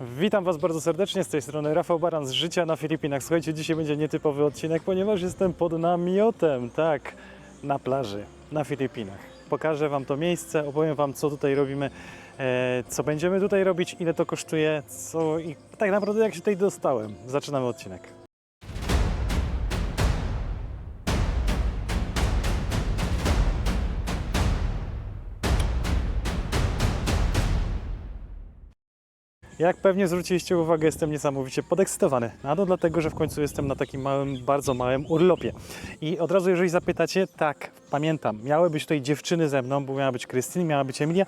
Witam Was bardzo serdecznie, z tej strony Rafał Baran z Życia na Filipinach. Słuchajcie, dzisiaj będzie nietypowy odcinek, ponieważ jestem pod namiotem, tak, na plaży, na Filipinach. Pokażę Wam to miejsce, opowiem Wam, co tutaj robimy, e, co będziemy tutaj robić, ile to kosztuje, co i tak naprawdę jak się tutaj dostałem. Zaczynamy odcinek. Jak pewnie zwróciliście uwagę, jestem niesamowicie podekscytowany. A to dlatego, że w końcu jestem na takim małym, bardzo małym urlopie. I od razu, jeżeli zapytacie, tak, pamiętam, miały być tutaj dziewczyny ze mną, bo miała być Krystyn, miała być Emilia.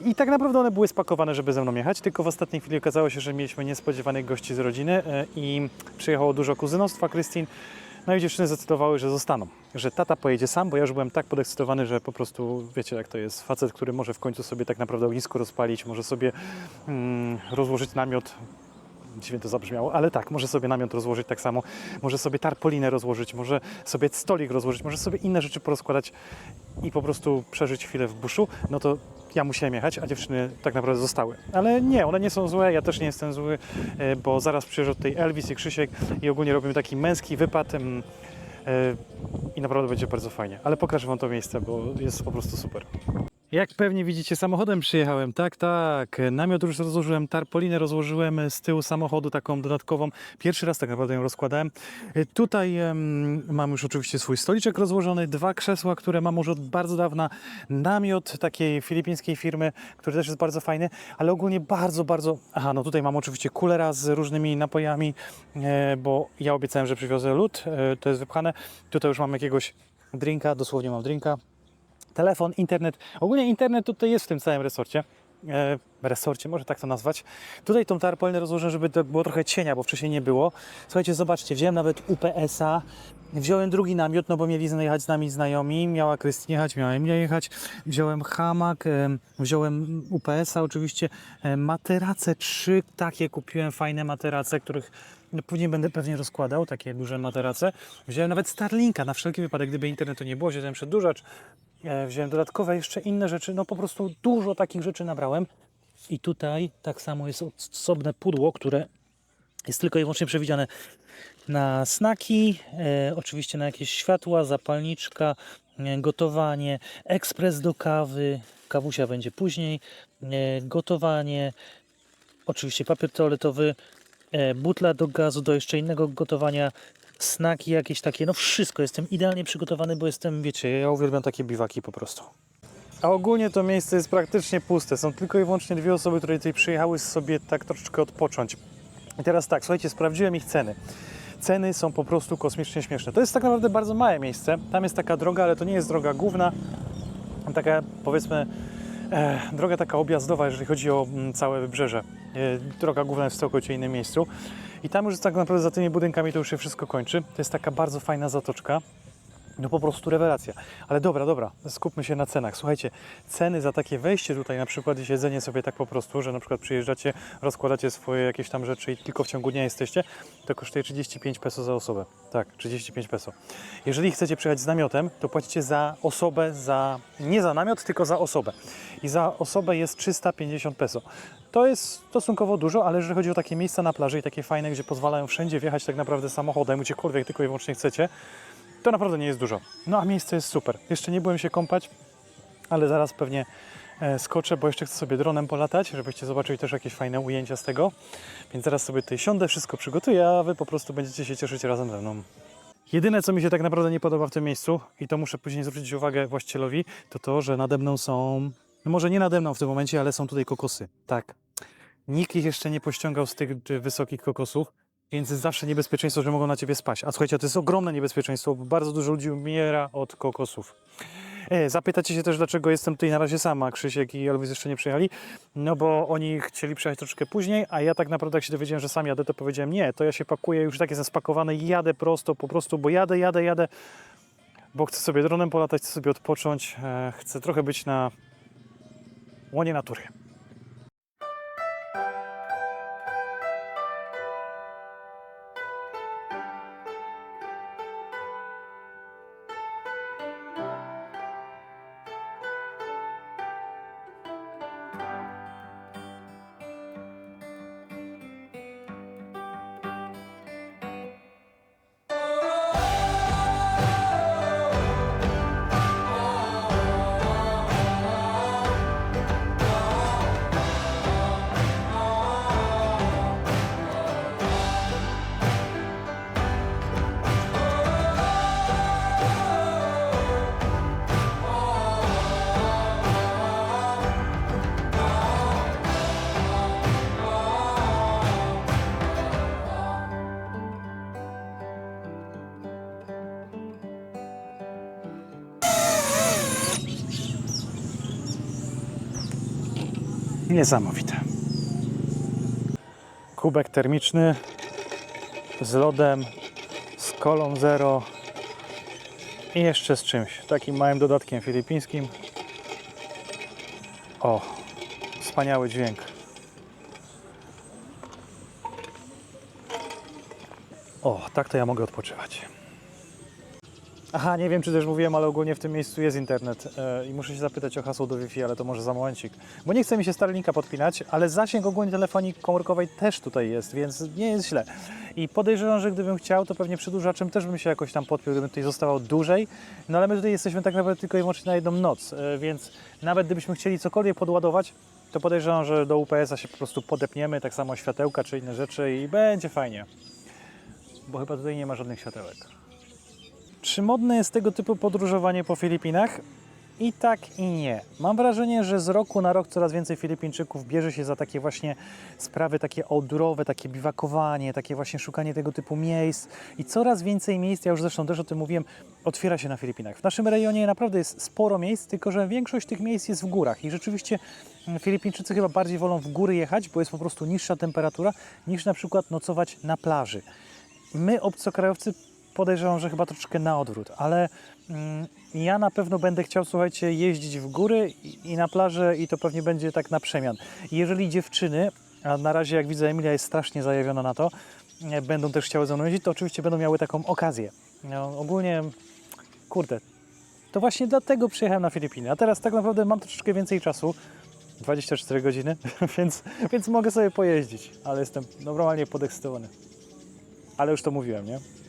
I tak naprawdę one były spakowane, żeby ze mną jechać, tylko w ostatniej chwili okazało się, że mieliśmy niespodziewanych gości z rodziny e, i przyjechało dużo kuzynostwa Krystyn. No i dziewczyny zdecydowały, że zostaną, że tata pojedzie sam, bo ja już byłem tak podekscytowany, że po prostu wiecie jak to jest. Facet, który może w końcu sobie tak naprawdę ognisko rozpalić, może sobie mm, rozłożyć namiot. Dziwnie to zabrzmiało, ale tak, może sobie namiot rozłożyć tak samo, może sobie tarpolinę rozłożyć, może sobie stolik rozłożyć, może sobie inne rzeczy porozkładać i po prostu przeżyć chwilę w buszu, no to ja musiałem jechać, a dziewczyny tak naprawdę zostały. Ale nie, one nie są złe, ja też nie jestem zły, e, bo zaraz przyjeżdża tutaj Elvis i Krzysiek i ogólnie robimy taki męski wypad e, i naprawdę będzie bardzo fajnie. Ale pokażę Wam to miejsce, bo jest po prostu super. Jak pewnie widzicie, samochodem przyjechałem. Tak, tak. Namiot już rozłożyłem, tarpolinę rozłożyłem z tyłu samochodu, taką dodatkową. Pierwszy raz tak naprawdę ją rozkładałem. Tutaj mam już oczywiście swój stoliczek rozłożony, dwa krzesła, które mam już od bardzo dawna. Namiot takiej filipińskiej firmy, który też jest bardzo fajny, ale ogólnie bardzo, bardzo. Aha, no tutaj mam oczywiście kulera z różnymi napojami, e, bo ja obiecałem, że przywiozę lód. E, to jest wypchane. Tutaj już mam jakiegoś drinka, dosłownie mam drinka telefon, internet. Ogólnie internet tutaj jest w tym całym resorcie. E, resorcie, może tak to nazwać. Tutaj tą tarpolinę rozłożę, żeby to było trochę cienia, bo wcześniej nie było. Słuchajcie, zobaczcie, wziąłem nawet UPS-a, wziąłem drugi namiot, no bo mieli jechać z nami znajomi, miała Krystyn jechać, miała Emilia jechać. Wziąłem hamak, em, wziąłem UPS-a oczywiście, e, materace, trzy takie kupiłem, fajne materace, których później będę pewnie rozkładał, takie duże materace. Wziąłem nawet Starlinka, na wszelki wypadek, gdyby internetu nie było, wziąłem przedłużacz, e, wziąłem dodatkowe jeszcze inne rzeczy, no po prostu dużo takich rzeczy nabrałem. I tutaj tak samo jest osobne pudło, które jest tylko i wyłącznie przewidziane na snaki, e, oczywiście na jakieś światła, zapalniczka, e, gotowanie, ekspres do kawy, kawusia będzie później, e, gotowanie, oczywiście papier toaletowy, e, butla do gazu, do jeszcze innego gotowania, snaki jakieś takie, no wszystko. Jestem idealnie przygotowany, bo jestem, wiecie, ja uwielbiam takie biwaki po prostu. A ogólnie to miejsce jest praktycznie puste. Są tylko i wyłącznie dwie osoby, które tutaj przyjechały sobie tak troszeczkę odpocząć. I teraz tak, słuchajcie, sprawdziłem ich ceny. Ceny są po prostu kosmicznie śmieszne. To jest tak naprawdę bardzo małe miejsce. Tam jest taka droga, ale to nie jest droga główna. Taka powiedzmy e, droga taka objazdowa, jeżeli chodzi o mm, całe wybrzeże. E, droga główna jest w całkowicie innym miejscu. I tam już tak naprawdę za tymi budynkami to już się wszystko kończy. To jest taka bardzo fajna zatoczka. No po prostu rewelacja. Ale dobra, dobra, skupmy się na cenach. Słuchajcie, ceny za takie wejście tutaj, na przykład siedzenie sobie tak po prostu, że na przykład przyjeżdżacie, rozkładacie swoje jakieś tam rzeczy i tylko w ciągu dnia jesteście, to kosztuje 35 peso za osobę. Tak, 35 peso. Jeżeli chcecie przyjechać z namiotem, to płacicie za osobę, za nie za namiot, tylko za osobę. I za osobę jest 350 peso. To jest stosunkowo dużo, ale jeżeli chodzi o takie miejsca na plaży i takie fajne, gdzie pozwalają wszędzie wjechać tak naprawdę samochodem, gdziekolwiek tylko i wyłącznie chcecie, to naprawdę nie jest dużo. No a miejsce jest super. Jeszcze nie byłem się kąpać, ale zaraz pewnie e, skoczę, bo jeszcze chcę sobie dronem polatać, żebyście zobaczyli też jakieś fajne ujęcia z tego. Więc zaraz sobie tutaj siądę, wszystko przygotuję, a wy po prostu będziecie się cieszyć razem ze mną. Jedyne, co mi się tak naprawdę nie podoba w tym miejscu, i to muszę później zwrócić uwagę właścicielowi, to to, że nade mną są, no może nie nade mną w tym momencie, ale są tutaj kokosy. Tak. Nikt ich jeszcze nie pościągał z tych wysokich kokosów, więc jest zawsze niebezpieczeństwo, że mogą na ciebie spaść. A słuchajcie, to jest ogromne niebezpieczeństwo, bo bardzo dużo ludzi umiera od kokosów. E, zapytacie się też, dlaczego jestem tutaj na razie sama. Krzysiek i Elvis jeszcze nie przyjechali. No bo oni chcieli przyjechać troszkę później, a ja tak naprawdę jak się dowiedziałem, że sam jadę, to powiedziałem nie, to ja się pakuję, już tak jestem spakowany i jadę prosto, po prostu, bo jadę, jadę, jadę, bo chcę sobie dronem polatać, chcę sobie odpocząć, e, chcę trochę być na łonie natury. Niesamowite. Kubek termiczny z lodem, z kolą zero i jeszcze z czymś, takim małym dodatkiem filipińskim. O, wspaniały dźwięk. O, tak to ja mogę odpoczywać. Aha, nie wiem czy też mówiłem, ale ogólnie w tym miejscu jest internet e, i muszę się zapytać o hasło do Wi-Fi, ale to może za momencik. Bo nie chce mi się Starlinka podpinać, ale zasięg ogólnie telefonii komórkowej też tutaj jest, więc nie jest źle. I podejrzewam, że gdybym chciał, to pewnie przedłużaczem też bym się jakoś tam podpiął, gdybym tutaj zostawał dłużej. No ale my tutaj jesteśmy tak naprawdę tylko i wyłącznie na jedną noc, e, więc nawet gdybyśmy chcieli cokolwiek podładować, to podejrzewam, że do UPS-a się po prostu podepniemy, tak samo światełka czy inne rzeczy i będzie fajnie. Bo chyba tutaj nie ma żadnych światełek. Czy modne jest tego typu podróżowanie po Filipinach? I tak, i nie. Mam wrażenie, że z roku na rok coraz więcej Filipińczyków bierze się za takie właśnie sprawy takie outdoorowe, takie biwakowanie, takie właśnie szukanie tego typu miejsc i coraz więcej miejsc, ja już zresztą też o tym mówiłem, otwiera się na Filipinach. W naszym rejonie naprawdę jest sporo miejsc, tylko że większość tych miejsc jest w górach i rzeczywiście mm, Filipińczycy chyba bardziej wolą w góry jechać, bo jest po prostu niższa temperatura, niż na przykład nocować na plaży. My, obcokrajowcy, podejrzewam, że chyba troszeczkę na odwrót, ale mm, ja na pewno będę chciał, słuchajcie, jeździć w góry i, i na plażę i to pewnie będzie tak na przemian. Jeżeli dziewczyny, a na razie jak widzę Emilia jest strasznie zajawiona na to, e, będą też chciały ze mną jeździć, to oczywiście będą miały taką okazję. No, ogólnie, kurde, to właśnie dlatego przyjechałem na Filipiny, a teraz tak naprawdę mam troszeczkę więcej czasu, 24 godziny, więc, więc mogę sobie pojeździć, ale jestem normalnie podekscytowany. Ale już to mówiłem, nie?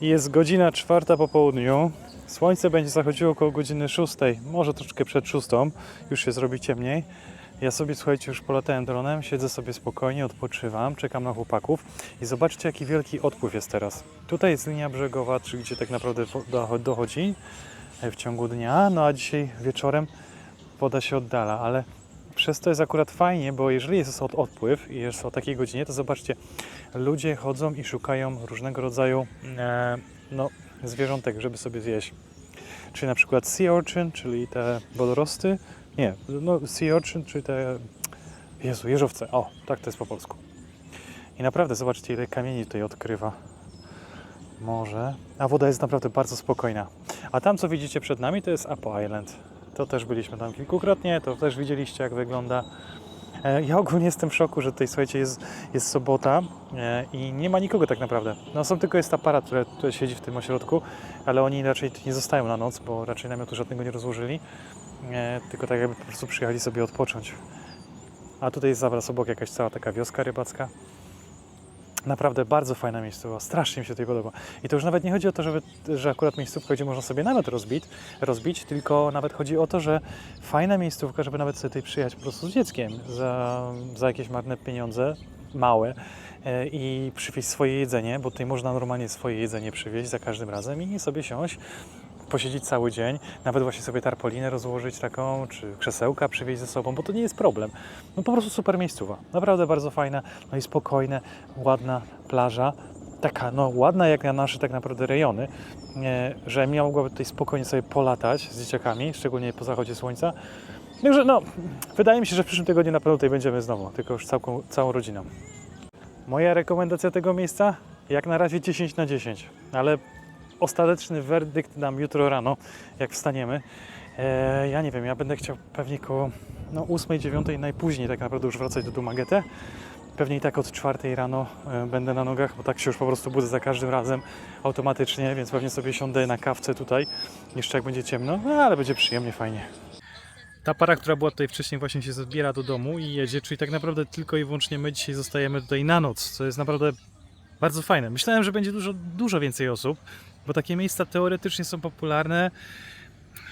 Jest godzina czwarta po południu. Słońce będzie zachodziło około godziny szóstej, może troszkę przed szóstą. Już się zrobi ciemniej. Ja sobie, słuchajcie, już polatałem dronem, siedzę sobie spokojnie, odpoczywam, czekam na chłopaków i zobaczcie, jaki wielki odpływ jest teraz. Tutaj jest linia brzegowa, czy gdzie tak naprawdę dochodzi e, w ciągu dnia, no a dzisiaj wieczorem woda się oddala, ale przez to jest akurat fajnie, bo jeżeli jest od odpływ i jest o takiej godzinie, to zobaczcie, ludzie chodzą i szukają różnego rodzaju e, no, zwierzątek, żeby sobie zjeść. Czyli na przykład sea urchin, czyli te wodorosty. Nie, no sea urchin, czyli te... Jezu, jeżowce. O, tak to jest po polsku. I naprawdę, zobaczcie, ile kamieni tutaj odkrywa morze. A woda jest naprawdę bardzo spokojna. A tam, co widzicie przed nami, to jest Apo Island. To też byliśmy tam kilkukrotnie, to też widzieliście, jak wygląda. E, Ja ogólnie jestem w szoku, że tutaj, słuchajcie, jest, jest sobota e, i nie ma nikogo tak naprawdę. No są tylko jest aparat, który, który siedzi w tym ośrodku, ale oni raczej nie zostają na noc, bo raczej namiotu żadnego nie rozłożyli, e, tylko tak jakby po prostu przyjechali sobie odpocząć. a tutaj jest zaraz obok jakaś cała taka wioska rybacka. Naprawdę bardzo fajna miejscowa, strasznie mi się tutaj podoba. I to już nawet nie chodzi o to, żeby, że akurat miejscówka, gdzie można sobie namiot rozbić, rozbić, tylko nawet chodzi o to, że fajna miejscówka, żeby nawet sobie tutaj przyjechać po prostu z dzieckiem za, za jakieś marne pieniądze, małe e, i przywieźć swoje jedzenie, bo tutaj można normalnie swoje jedzenie przywieźć za każdym razem i sobie siąść, posiedzieć cały dzień, nawet właśnie sobie tarpolinę rozłożyć taką, czy krzesełka przywieźć ze sobą, bo to nie jest problem. No po prostu super miejscowa, naprawdę bardzo fajna, no i spokojne, ładna plaża, taka no ładna jak na nasze tak naprawdę rejony, e, że Emilia mogłaby tutaj spokojnie sobie polatać z dzieciakami, szczególnie po zachodzie słońca. Także no, wydaje mi się, że w przyszłym tygodniu na pewno tutaj będziemy znowu, tylko już całką, całą rodziną. Moja rekomendacja tego miejsca? Jak na razie 10 na 10, ale ostateczny werdykt dam jutro rano, jak wstaniemy. E, ja nie wiem, ja będę chciał pewnie koło no, 8, 9 najpóźniej tak naprawdę już wracać do Dumagete. Pewnie i tak od 4 rano e, będę na nogach, bo tak się już po prostu budzę za każdym razem automatycznie, więc pewnie sobie siądę na kawce tutaj, jeszcze jak będzie ciemno, no, ale będzie przyjemnie, fajnie. Ta para, która była tutaj wcześniej, właśnie się zabiera do domu i jedzie, czyli tak naprawdę tylko i wyłącznie my dzisiaj zostajemy tutaj na noc, co jest naprawdę bardzo fajne. Myślałem, że będzie dużo, dużo więcej osób, bo takie miejsca teoretycznie są popularne,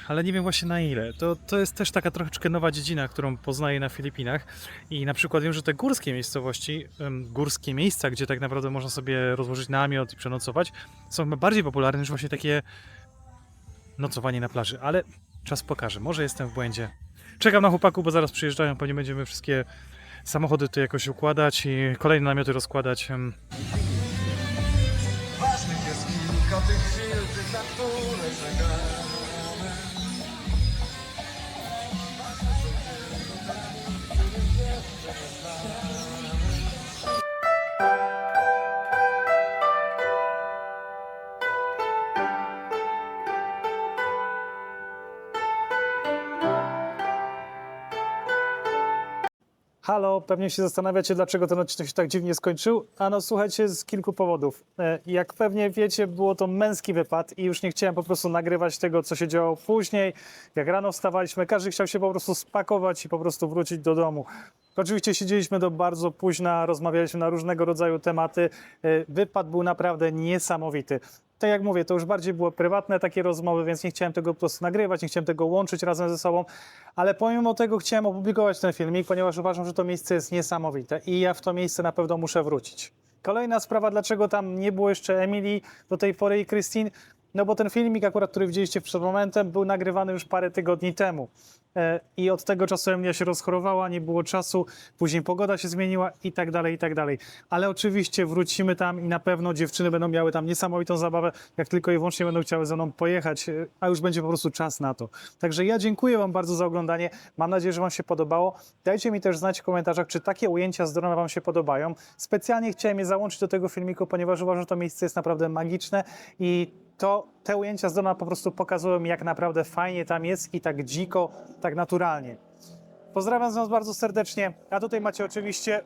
ale nie wiem właśnie na ile. To, to jest też taka troszeczkę nowa dziedzina, którą poznaję na Filipinach i na przykład wiem, że te górskie miejscowości, górskie miejsca, gdzie tak naprawdę można sobie rozłożyć namiot i przenocować, są bardziej popularne niż właśnie takie nocowanie na plaży, ale czas pokaże. Może jestem w błędzie. Czekam na chłopaku, bo zaraz przyjeżdżają, pewnie będziemy wszystkie samochody tu jakoś układać i kolejne namioty rozkładać. Em, Ważnych jest kilka tych chwil, tych, na które czekamy. Halo, pewnie się zastanawiacie, dlaczego ten odcinek się tak dziwnie skończył. A no słuchajcie, z kilku powodów. E, Jak pewnie wiecie, było to męski wypad i już nie chciałem po prostu nagrywać tego, co się działo później. Jak rano wstawaliśmy, każdy chciał się po prostu spakować i po prostu wrócić do domu. Oczywiście siedzieliśmy do bardzo późna, rozmawialiśmy na różnego rodzaju tematy. E, Wypad był naprawdę niesamowity. Tak jak mówię, to już bardziej były prywatne takie rozmowy, więc nie chciałem tego po prostu nagrywać, nie chciałem tego łączyć razem ze sobą, ale pomimo tego chciałem opublikować ten filmik, ponieważ uważam, że to miejsce jest niesamowite i ja w to miejsce na pewno muszę wrócić. Kolejna sprawa, dlaczego tam nie było jeszcze Emilii do tej pory i Christine, no bo ten filmik akurat, który widzieliście przed momentem, był nagrywany już parę tygodni temu. E, I od tego czasu Emilia się rozchorowała, nie było czasu, później pogoda się zmieniła i tak dalej, i tak dalej. Ale oczywiście wrócimy tam i na pewno dziewczyny będą miały tam niesamowitą zabawę, jak tylko i wyłącznie będą chciały ze mną pojechać, e, a już będzie po prostu czas na to. Także ja dziękuję Wam bardzo za oglądanie. Mam nadzieję, że Wam się podobało. Dajcie mi też znać w komentarzach, czy takie ujęcia z drona Wam się podobają. Specjalnie chciałem je załączyć do tego filmiku, ponieważ uważam, że to miejsce jest naprawdę magiczne i to te ujęcia z drona po prostu pokazują, jak naprawdę fajnie tam jest i tak dziko, tak naturalnie. Pozdrawiam Was bardzo serdecznie, a tutaj macie oczywiście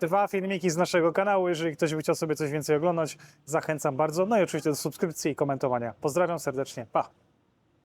dwa filmiki z naszego kanału. Jeżeli ktoś by chciał sobie coś więcej oglądać, zachęcam bardzo. No i oczywiście do subskrypcji i komentowania. Pozdrawiam serdecznie. Pa!